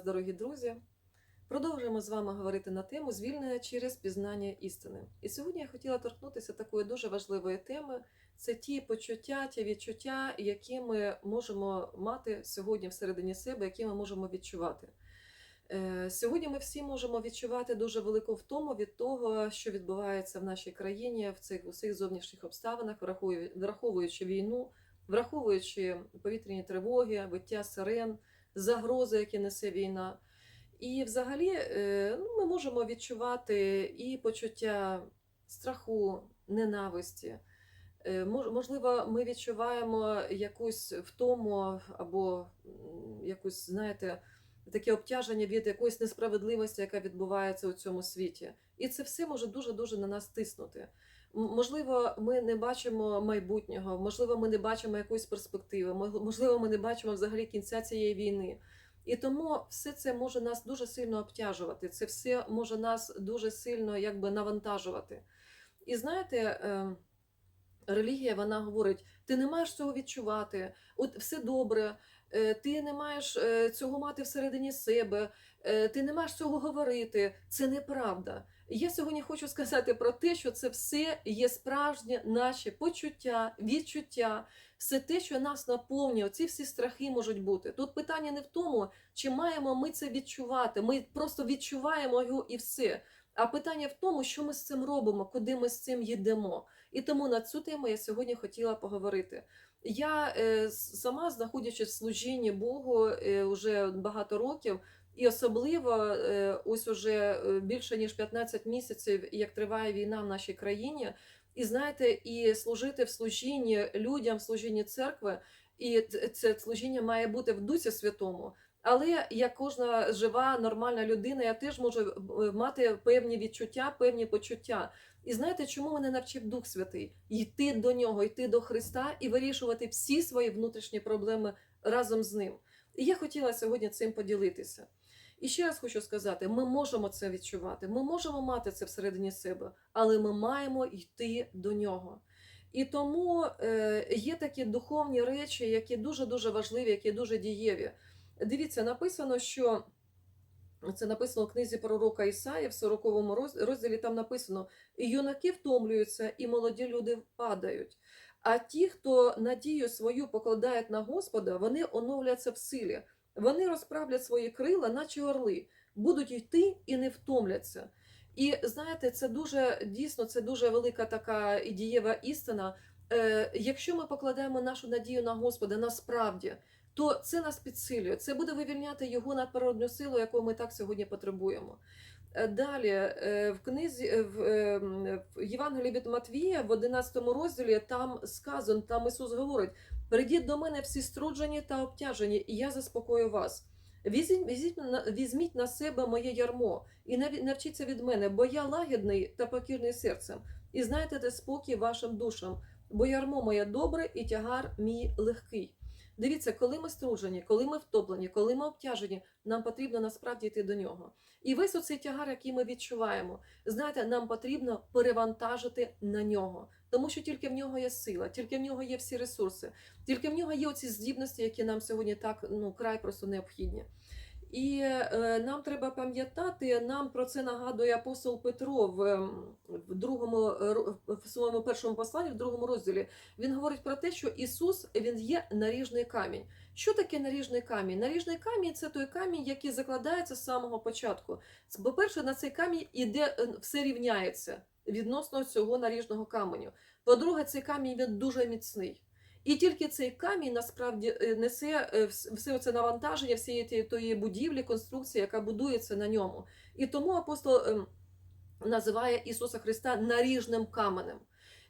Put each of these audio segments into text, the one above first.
вас, дорогі друзі. Продовжуємо з вами говорити на тему звільнення через пізнання істини. І сьогодні я хотіла торкнутися такої дуже важливої теми: це ті почуття, ті відчуття, які ми можемо мати сьогодні всередині себе, які ми можемо відчувати. Е, Сьогодні ми всі можемо відчувати дуже велику втому від того, що відбувається в нашій країні в цих усіх зовнішніх обставинах, враховуючи- війну, враховуючи повітряні тривоги, виття сирен, загрози, які несе війна. І взагалі е, ну, ми можемо відчувати і почуття страху, ненависті. Е, Можливо, ми відчуваємо якусь втому або якусь, знаєте, таке обтяження від якоїсь несправедливості, яка відбувається у цьому світі. І це все може дуже-дуже на нас тиснути. Можливо, ми не бачимо майбутнього, можливо, ми не бачимо якоїсь перспективи, можливо, ми не бачимо взагалі кінця цієї війни. І тому все це може нас дуже сильно обтяжувати. Це все може нас дуже сильно якби навантажувати. І знаєте, е, релігія вона говорить: ти не маєш цього відчувати, от все добре, ти не маєш е, цього мати всередині себе, е, ти не маєш цього говорити. Це неправда. Я сьогодні хочу сказати про те, що це все є справжнє наші почуття, відчуття, все те, що нас наповнює, ці всі страхи можуть бути. Тут питання не в тому, чи маємо ми це відчувати. Ми просто відчуваємо його і все. А питання в тому, що ми з цим робимо, куди ми з цим їдемо. І тому на цю тему я сьогодні хотіла поговорити. Я е, сама, знаходячись в служінні Богу е, вже багато років, і особливо е, ось уже е, більше ніж 15 місяців, як триває війна в нашій країні. І знаєте, і служити в служінні людям, в служінні церкви, і це служіння має бути в Дусі Святому. Але як кожна жива, нормальна людина, я теж можу е, мати певні відчуття, певні почуття. І знаєте, чому мене навчив Дух Святий? Йти до нього, йти до Христа і вирішувати всі свої внутрішні проблеми разом з ним. І я хотіла сьогодні цим поділитися. І ще раз хочу сказати: ми можемо це відчувати, ми можемо мати це всередині себе, але ми маємо йти до нього. І тому е, є такі духовні речі, які дуже дуже важливі, які дуже дієві. Дивіться, написано, що це написано в книзі пророка Ісаї в 40 роз- розділі. Там написано: і юнаки втомлюються, і молоді люди падають. А ті, хто надію свою покладають на Господа, вони оновляться в силі. Вони розправлять свої крила, наче орли, будуть йти і не втомляться. І знаєте, це дуже дійсно це дуже велика така і дієва істина. Е, якщо ми покладаємо нашу надію на Господа насправді, то це нас підсилює. Це буде вивільняти його надприродну силу, яку ми так сьогодні потребуємо. Е, Далі е, в книзі е, в, Євангелії від Матвія в 11 розділі там сказано, там Ісус говорить: прийдіть до мене всі струджені та обтяжені, і я заспокою вас. Візьміть, візьміть, на- себе моє ярмо і навчіться від мене, бо я лагідний та покірний серцем, і знайте спокій вашим душам, бо ярмо моє добре і тягар мій легкий. Дивіться, коли ми струджені, коли ми втоплені, коли ми обтяжені, нам потрібно насправді йти до нього. І весь оцей тягар, який ми відчуваємо, знаєте, нам потрібно перевантажити на нього, тому що тільки в нього є сила, тільки в нього є всі ресурси, тільки в нього є оці здібності, які нам сьогодні так ну край просто необхідні. І е, нам треба пам'ятати, нам про це нагадує апостол Петро в, ем, другому е, в своєму першому посланні, в другому розділі. Він говорить про те, що Ісус він є наріжний камінь. Що таке наріжний камінь? Наріжний камінь це той камінь, який закладається з самого початку. Це, По-перше, на цей камінь іде е, все рівняється відносно цього наріжного каменю. По-друге, цей камінь він дуже міцний. І тільки цей камінь насправді е, несе е, все це навантаження всієї тієї будівлі, конструкції, яка будується на ньому. І тому апостол ем, називає Ісуса Христа наріжним каменем.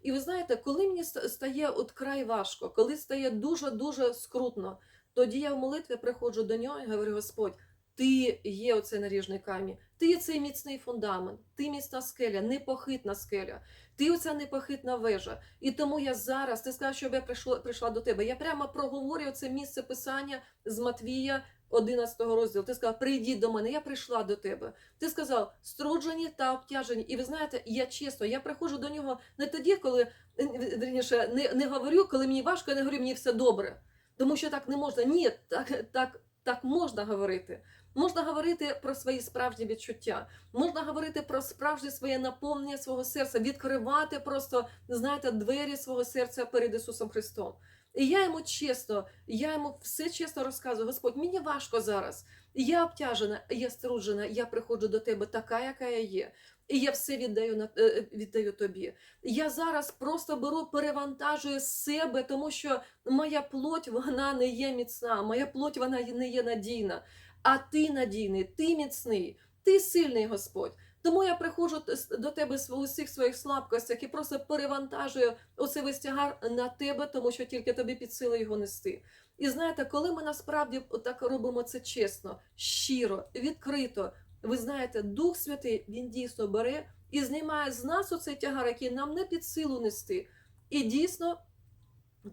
І ви знаєте, коли мені стає от край важко, коли стає дуже дуже скрутно, тоді я в молитві приходжу до нього і говорю: Господь, ти є оцей наріжний камінь, ти є цей міцний фундамент, ти міцна скеля, непохитна скеля, ти оця непохитна вежа. І тому я зараз, ти сказав, щоб я прийшла, прийшла до тебе. Я прямо проговорюю це місце писання з Матвія 11 розділу. Ти сказав, прийдіть до мене, я прийшла до тебе. Ти сказав, струджені та обтяжені. І ви знаєте, я чесно, я приходжу до нього не тоді, коли е, вірніше, не, не говорю, коли мені важко, я не говорю, мені все добре. Тому що так не можна. Ні, так, так, так можна говорити. Можна говорити про свої справжні відчуття, можна говорити про справжнє своє наповнення свого серця, відкривати просто, знаєте, двері свого серця перед Ісусом Христом. І я йому чесно, я йому все чесно розказую, Господь, мені важко зараз. Я обтяжена, я струджена, я приходжу до тебе така, яка я є. І я все віддаю на е, віддаю тобі. Я зараз просто беру, перевантажую себе, тому що моя плоть вона не є міцна, моя плоть вона не є надійна. А ти надійний, ти міцний, ти сильний Господь. Тому я приходжу до тебе в усіх своїх слабкостях і просто перевантажую оцей весь тягар на тебе, тому що тільки тобі під силу його нести. І знаєте, коли ми насправді так робимо це чесно, щиро, відкрито, ви знаєте, Дух Святий він дійсно бере і знімає з нас оцей тягар, який нам не під силу нести. І дійсно.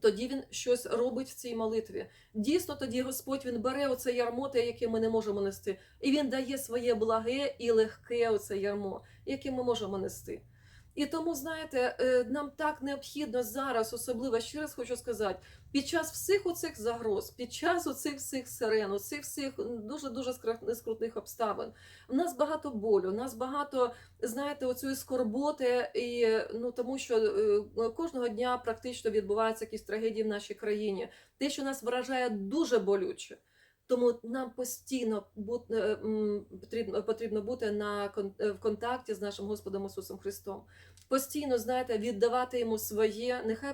Тоді він щось робить в цій молитві. Дійсно, тоді Господь він бере оце ярмо, те, яке ми не можемо нести, і він дає своє благе і легке оце ярмо, яке ми можемо нести. І тому, знаєте, е, нам так необхідно зараз, особливо ще раз хочу сказати, під час всіх оцих загроз, під час оцих всіх сирен, оцих всіх дуже дуже скрутних обставин. У нас багато болю, у нас багато, знаєте, оцієї скорботи, і ну тому що е, кожного дня практично відбуваються якісь трагедії в нашій країні. Те, що нас вражає дуже болюче. Тому нам постійно е, потрібно, потрібно бути на е, в контакті з нашим Господом Ісусом Христом. Постійно, знаєте, віддавати йому своє, нехай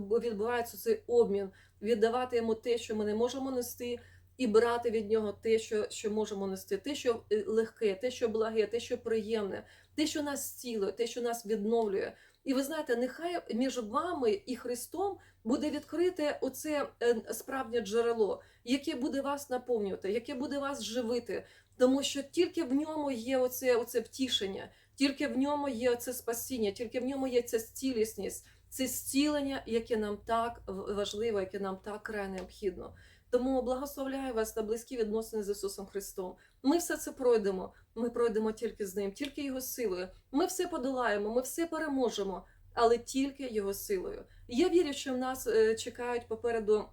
відбувається цей обмін, віддавати йому те, що ми не можемо нести, і брати від нього те, що, що можемо нести, те, що е, легке, те, що благе, те, що приємне, те, що нас цілує, те, що нас відновлює. І ви знаєте, нехай між вами і Христом буде відкрите оце е, справжнє джерело, яке буде вас наповнювати, яке буде вас живити, тому що тільки в ньому є оце, оце втішення, тільки в ньому є оце спасіння, тільки в ньому є ця цілісність, це зцілення, яке нам так важливо, яке нам так край необхідно. Тому благословляю вас на близькі відносини з Ісусом Христом. Ми все це пройдемо. Ми пройдемо тільки з ним, тільки його силою. Ми все подолаємо, ми все переможемо, але тільки його силою. Я вірю, що в нас е, чекають попереду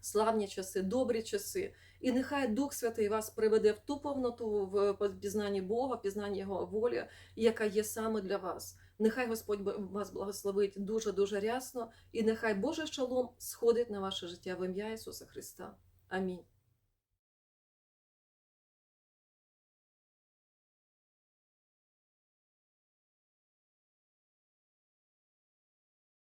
славні часи, добрі часи. І нехай Дух Святий вас приведе в ту повноту в пізнанні Бога, в пізнанні Його волі, яка є саме для вас. Нехай Господь вас благословить дуже дуже рясно, і нехай Божий шалом сходить на ваше життя в ім'я Ісуса Христа. Амінь.